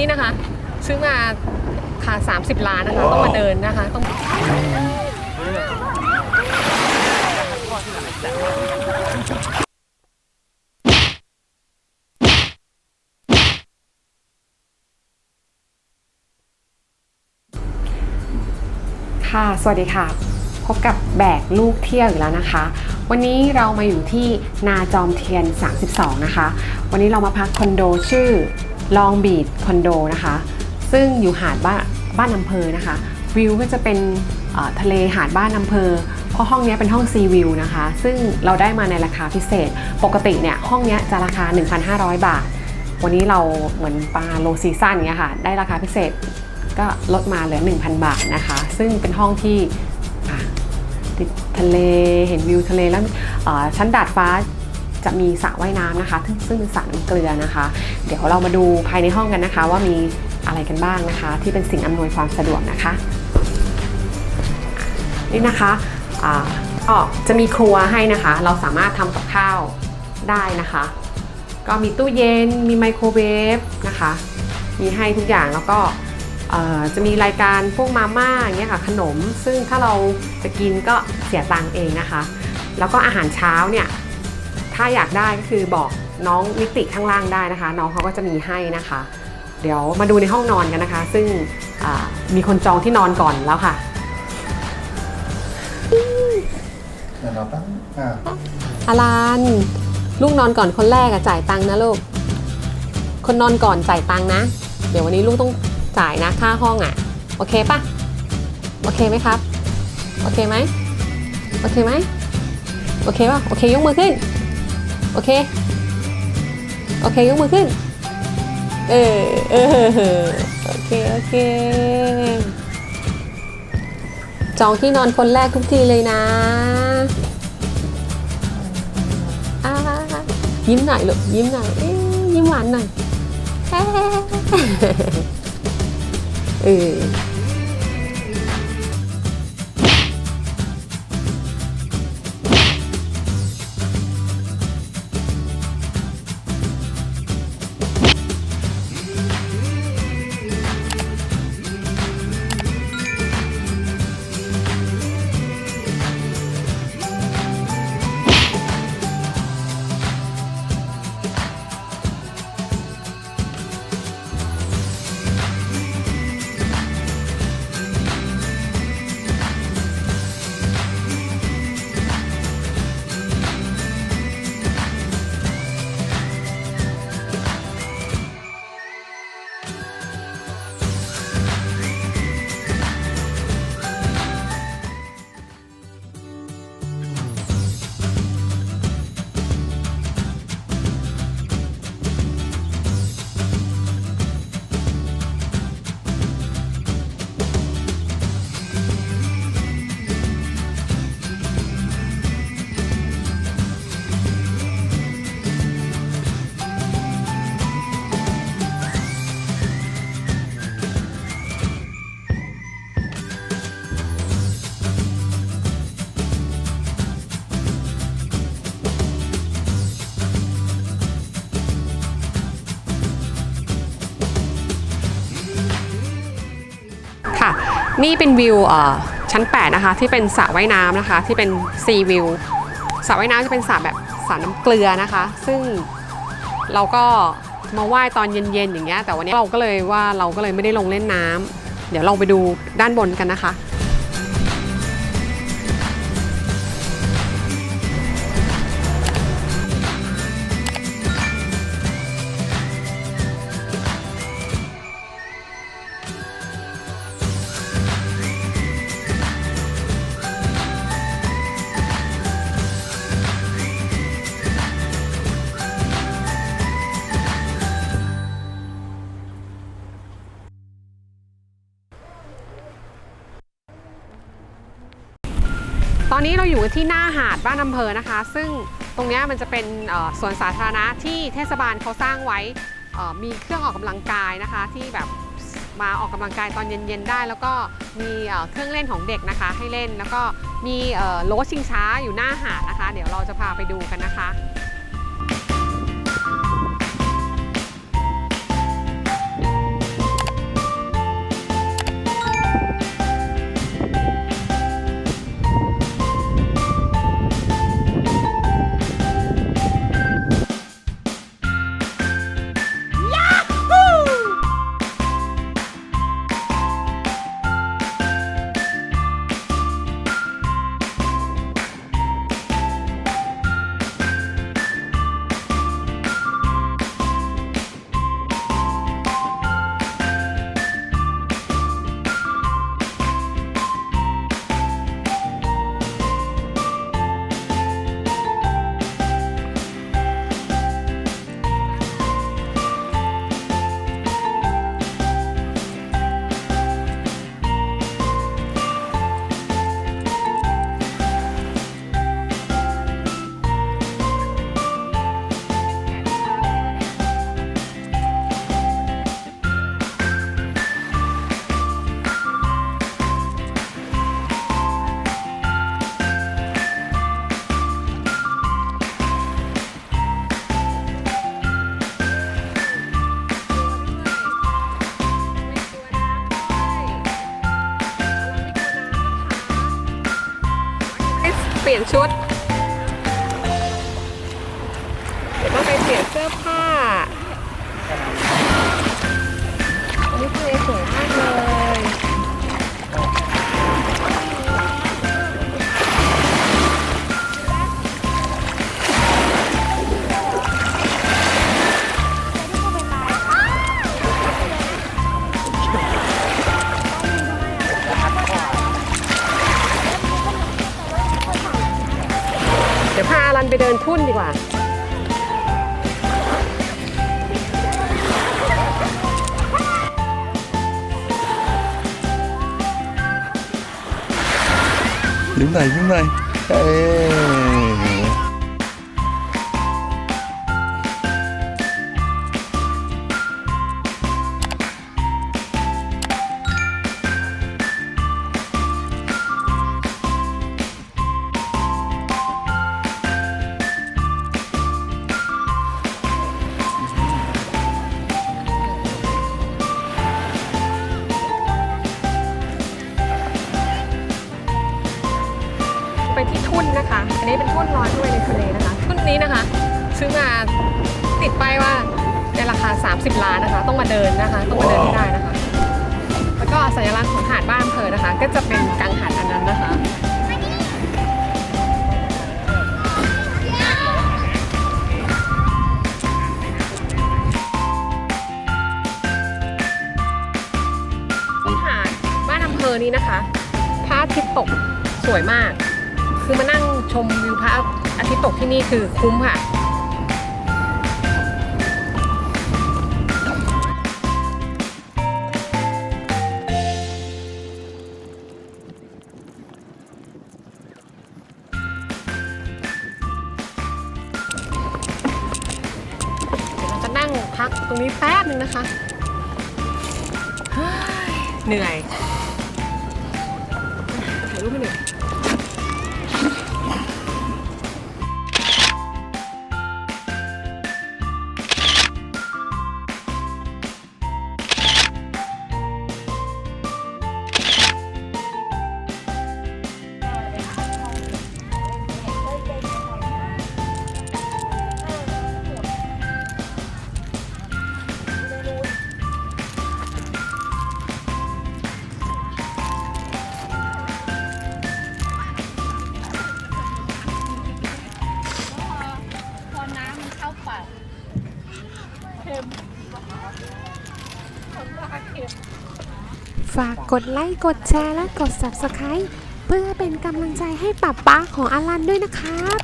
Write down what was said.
นี้นะคะ ซื้อมาค่ะ30 ล้านนะคะ ต้องมาเดินนะคะต้องค่ะ สวัสดีค่ะ พบกับแบกลูกเที่ยวอีกแล้วนะคะ วันนี้เรามาอยู่ที่นาจอมเทียน 32 นะคะ วันนี้เรามาพักคอนโดชื่อ ลองบีดคอนโดนะคะ ซึ่งอยู่หาดบ้านบ้านอำเภอนะคะ วิวก็จะเป็นทะเลหาดบ้านอำเภอ เพราะห้องนี้เป็นห้องซีวิวนะคะ ซึ่งเราได้มาในราคาพิเศษ ปกติเนี่ยห้องนี้จะราคา 1,500 บาท วันนี้เราเหมือนปลาโลซีซั่นเนี้ยค่ะ ได้ราคาพิเศษก็ลดมาเหลือ 1,000 บาทนะคะ ซึ่งเป็นห้องที่ติดทะเล เห็นวิวทะเลแล้วชั้นดาดฟ้า จะมีสระว่ายน้ำนะคะ ซึ่งเป็นสระน้ำเกลือนะคะ เดี๋ยวเรามาดูภายในห้องกันนะคะ ว่ามีอะไรกันบ้างนะคะ ที่เป็นสิ่งอำนวยความสะดวกนะคะ นี่นะคะอ่าก็จะมีครัวให้นะคะ เราสามารถทำกับข้าวได้นะคะ ก็มีตู้เย็นมีไมโครเวฟนะคะ มีให้ทุกอย่างแล้วก็เอ่อจะมีรายการพวกมาม่าอย่างเงี้ยค่ะขนม ซึ่งถ้าเราจะกินก็เสียตังค์เองนะคะ แล้วก็อาหารเช้าเนี่ย ถ้าอยากได้ก็คือบอกน้องนิติข้างล่างได้นะคะ น้องเขาก็จะมีให้นะคะ เดี๋ยวมาดูในห้องนอนกันนะคะ ซึ่งมีคนจองที่นอนก่อนแล้วค่ะเดี๋ยวเราตั้งอ่าอารันลูกนอนก่อนคนแรกอะจ่ายตังค์นะลูก คนนอนก่อนจ่ายตังค์นะ เดี๋ยววันนี้ลูกต้องจ่ายนะค่าห้องอะโอเคปะโอเคไหมครับ โอเคไหมโอเคไหมโอเคปะโอเคยกมือขึ้น โอเค โอเค ยกมือขึ้น เออเออโอเค โอเค จองที่นอนคนแรกทุกทีเลยนะอ่ายิ้มหน่อยลูกยิ้มหน่อยยิ้มหวานหน่อยเออ นี่เป็นวิวชั้น 8 นะคะ ที่เป็นสระว่ายน้ำนะคะ ที่เป็นซีวิวสระว่ายน้ำจะเป็นสระแบบสระน้ำเกลือนะคะ ซึ่งเราก็มาว่ายตอนเย็นๆอย่างเงี้ยแต่วันนี้เราก็เลยว่าเราก็เลยไม่ได้ลงเล่นน้ำเดี๋ยวเราไปดูด้านบนกันนะคะ อนนี้เราอยู่ที่หน้าหาดบ้านอำเภอนะคะ ซึ่งตรงนี้มันจะเป็นสวนสาธารณะที่เทศบาลเขาสร้างไว้มีเครื่องออกกำลังกายนะคะ ที่แบบมาออกกำลังกายตอนเย็นๆได้ แล้วก็มีเครื่องเล่นของเด็กนะคะให้เล่นแล้วก็มีโลชิงช้าอยู่หน้าหาดนะคะ เดี๋ยวเราจะพาไปดูกันนะคะ เปลี่ยนชุด ดี๋ยวพาอรันไปเดินทุ่นดีกว่ายิ้มหน่อ 30 ล้านนะคะ ต้องมาเดินนะคะ ต้องมาเดินให้ได้นะคะ แล้วก็สัญลักษณ์ของหาดบ้านอำเภอนะคะ ก็จะเป็นกลางหาดอันนั้นนะคะที่หาดบ้านอำเภอนี้นะคะพระอาทิตย์ตกสวยมาก คือมานั่งชมวิวพระอาทิตย์ตกที่นี่คือคุ้มค่ะ ตรงนี้แป๊บนึงนะคะเฮ้ยเหนื่อยถ่ายรูปไม่เหนื่อย ฝากกดไลค์กดแชร์และกด Subscribe เพื่อเป็นกำลังใจให้ป๊าป้าของอลันด้วยนะครับ